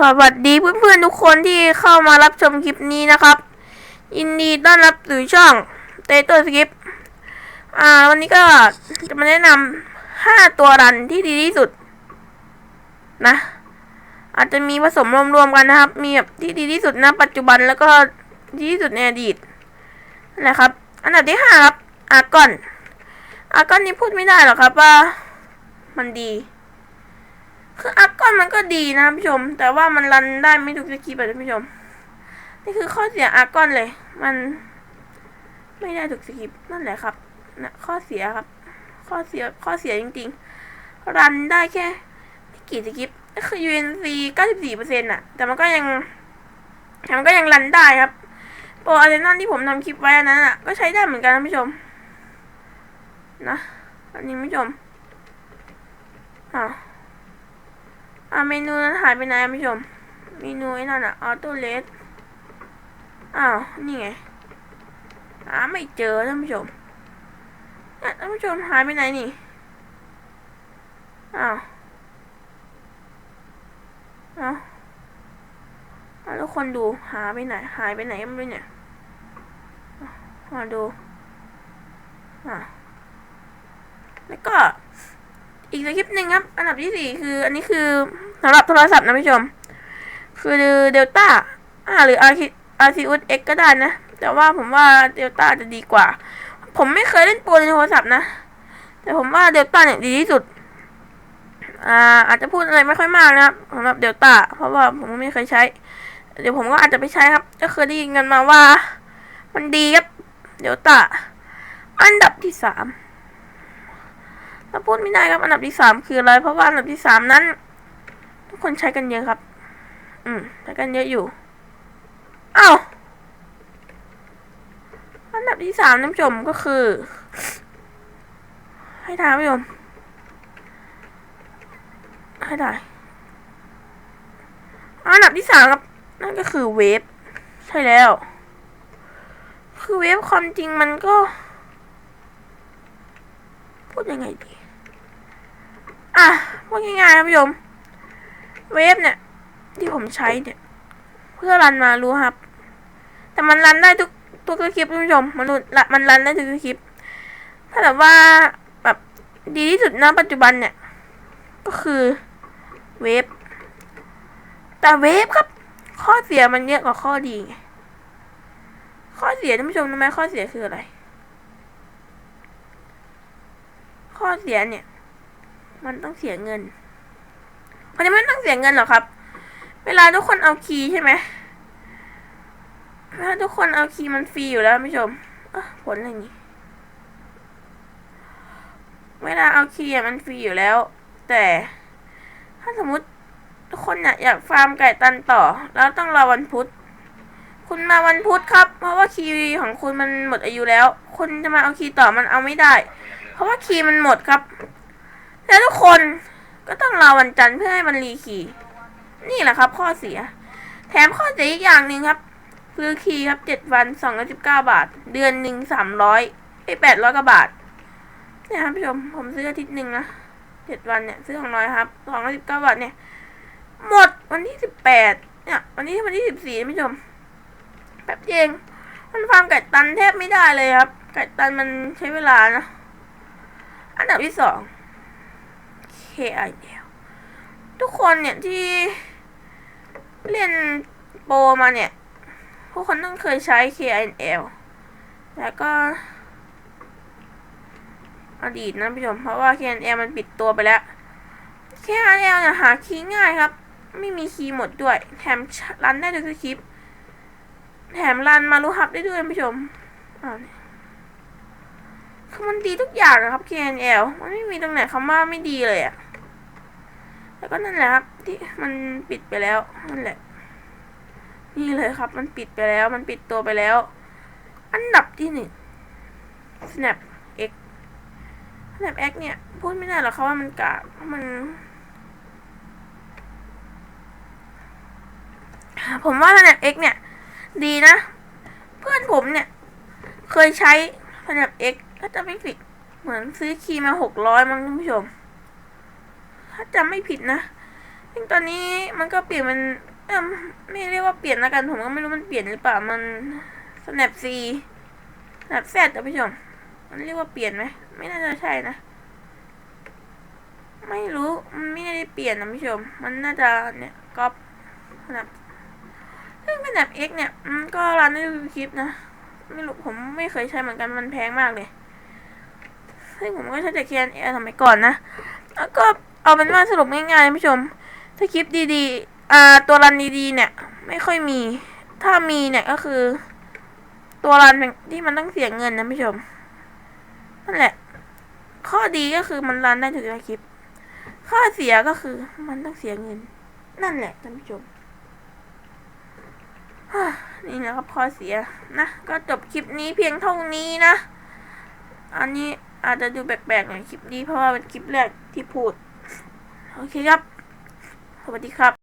สวัสดีเพื่อนๆทุกคนที่เข้ามารับชมคลิปนี้นะครับยินดีต้อนรับสู่ช่องเตโต้สกิปอ่า วันนี้ก็จะมาแนะนำห้าตัวรันที่ดีที่สุด นะ อาจจะมีผสมรวมๆกันนะครับ มีแบบที่ดีที่สุดณปัจจุบันแล้วก็ดีที่สุดในอดีตนั่นแหละครับ อันดับที่ห้าครับ อากอน อากอนนี้พูดไม่ได้หรอกครับว่า มันดี คืออากอนมันก็ดีนะท่านผู้ชม แต่ว่ามันรันได้ไม่ทุกสกิปะท่านผู้ชม นี่คือข้อเสียอากอนเลย มัน ไม่ได้ทุกสกิปนั่นแหละครับนะข้อเสียครับ ข้อเสียข้อเสียจริงๆ รันได้แค่ไม่กี่สกิปก็คือ UNC 94%อะแต่มันก็ยังแต่มันก็ยังรันได้ครับโปรอาร์เซนอลที่ผมทำคลิปไว้นั้นอะก็ใช้ได้เหมือนกันท่านผู้ชม นะอันนี้ท่านผู้ชมอ่าอ่า เมนูนั้นหายไปไหนท่านผู้ชม เมนูไอ้นั่นอะออโต้เลสอ้าว นี่ไง หาไม่เจอท่านผู้ชมท่านผู้ชมหายไปไหนนี่ อ้าวอ้าวอ้าแล้วคนดูหาไปไหน หายไปไหนก็ไม่รู้เนี่ย มาดู อ่าแล้วก็อีกคลิปหนึ่งครับ อันดับที่สี่คือ อันนี้คือ สำหรับโทรศัพท์นะผู้ชม คือเดลต้าอ่าหรือ Arceus X ก็ได้นะ แต่ว่าผมว่าเดลต้าจะดีกว่า ผมไม่เคยเล่นโปรในโทรศัพท์นะ แต่ผมว่าเดลต้าเนี่ยดีที่สุด อ่าอาจจะพูดอะไรไม่ค่อยมากนะครับสำหรับเดลต้าเพราะว่าผมไม่เคยใช้ เดี๋ยวผมก็อาจจะไปใช้ครับ ก็เคยได้ยินกันมาว่า มันดีครับเดลต้าอันดับที่สามถ้าพูดไม่ได้ครับอันดับที่สามคืออะไร เพราะว่าอันดับที่สามนั้น คนใช้กันเยอะครับ อืมใช้กันเยอะอยู่อ้าวอันดับที่สามน้ำชมก็คือ ให้ทายผู้ชมให้ทายอันดับที่สามครับ นั่นก็คือเวฟใช่แล้ว คือเวฟความจริงมันก็ พูดยังไงดี อะพูดง่ายๆครับผู้ชม เวฟเนี่ย ที่ผมใช้เนี่ย เพื่อรันมารู้ครับ แต่มันรันได้ทุกทุกคลิปท่านผู้ชมมันรันมันรันได้ทุกคลิป ถ้าแบบว่าแบบดีที่สุดณปัจจุบันเนี่ย ก็คือเวฟแต่เวฟครับ ข้อเสียมันเยอะกว่าข้อดีไงข้อเสียท่านผู้ชมรู้ไหมข้อเสียคืออะไร ข้อเสียเนี่ย มันต้องเสียเงิน มันจะไม่ต้องเสียเงินหรอกครับ เวลาทุกคนเอาคีย์ใช่ไหมเวลาทุกคนเอาคีย์มันฟรีอยู่แล้วท่านผู้ชมผลอะไรนี้ เวลาเอาคีย์มันฟรีอยู่แล้ว แต่ถ้าสมมติทุกคนอยากฟาร์มไก่ตันต่อ แล้วต้องรอวันพุธคุณมาวันพุธครับ เพราะว่าคีย์ของคุณมันหมดอายุแล้ว คุณจะมาเอาคีย์ต่อมันเอาไม่ได้ เพราะว่าคีย์มันหมดครับ แล้วทุกคน ก็ต้องรอวันจันทร์เพื่อให้มันรีคีย์นี่แหละครับ ข้อเสีย แถมข้อเสียอีกอย่างหนึ่งครับซื้อคีย์ครับเจ็ดวันสองร้อยสิบเก้าบาท เดือนหนึ่งสามร้อยไอแปดร้อยกว่าบาทเนี่ยครับผู้ชมผมซื้ออาทิตย์หนึ่งนะเจ็ดวันเนี่ยซื้อของน้อยครับสองร้อยสิบเก้าบาทเนี่ย หมดวันที่สิบแปดเนี่ย วันนี้วันที่สิบสี่ผู้ชมแป๊บเดียวเองมันฟาร์มไก่ตันแทบไม่ได้เลยครับ ไก่ตันมันใช้เวลานะ อันดับที่สอง KI เดียวทุกคนเนี่ยที่เล่นโปรมาเนี่ยทุกคนต้องเคยใช้ KIL แล้วก็อดีตนะผู้ชมเพราะว่า KNL มันปิดตัวไปแล้ว KNL เนี่ยหาคีย์ง่ายครับ ไม่มีคีย์หมดด้วย แถมรันได้ทุกคลิป แถมรันมารู้ฮับได้ด้วยผู้ชมคือมันดีทุกอย่างนะครับ KNL มันไม่มีตรงไหนคำว่าไม่ดีเลยอะ แล้วก็นั่นแหละครับที่มันปิดไปแล้วนั่นแหละ นี่เลยครับ มันปิดไปแล้ว มันปิดตัวไปแล้ว อันดับที่หนึ่ง Snap X Snap X เนี่ย พูดไม่ได้หรอกเขาว่ามันกากมัน ผมว่า Snap X เนี่ย ดีนะ เพื่อนผมเนี่ย เคยใช้ Snap X ถ้าจะไม่ผิดเหมือนซื้อคีย์มาหกร้อยมั้งท่านผู้ชม ถ้าจำไม่ผิดนะซึ่งตอนนี้มันก็เปลี่ยนมันเอิ่มไม่เรียกว่าเปลี่ยนล้วกัน ผมก็ไม่รู้มันเปลี่ยนหรือเปล่า มัน snap c snap z ท่านผู้ชม มันเรียกว่าเปลี่ยนไหม ไม่น่าจะใช่นะ ไม่รู้ มันไม่ได้เปลี่ยนนะผู้ชม มันน่าจะเนี่ยก๊อป snap ซึ่ง snap x เนี่ยมันก็รันได้ดูคลิปนะ ไม่รู้ผมไม่เคยใช้เหมือนกัน มันแพงมากเลยซึ่งผมก็ใช้แต่ KNR สมัยก่อนนะ แล้วก็ เอาเป็นว่าสรุปง่ายๆผู้ชม ถ้าคลิปดีๆ อ่า ตัวรันดีๆ เนี่ย ไม่ค่อยมี ถ้ามีเนี่ยก็คือ ตัวรันที่มันต้องเสียเงินนะผู้ชม นั่นแหละ ข้อดีก็คือมันรันได้ถึงละคลิป ข้อเสียก็คือมันต้องเสียเงิน นั่นแหละท่านผู้ชมนี่นะครับข้อเสียนะ ก็จบคลิปนี้เพียงเท่านี้นะ อันนี้อาจจะดูแปลกๆหน่อยคลิปนี้เพราะว่าเป็นคลิปแรกที่พูด โอเคครับ สวัสดีครับ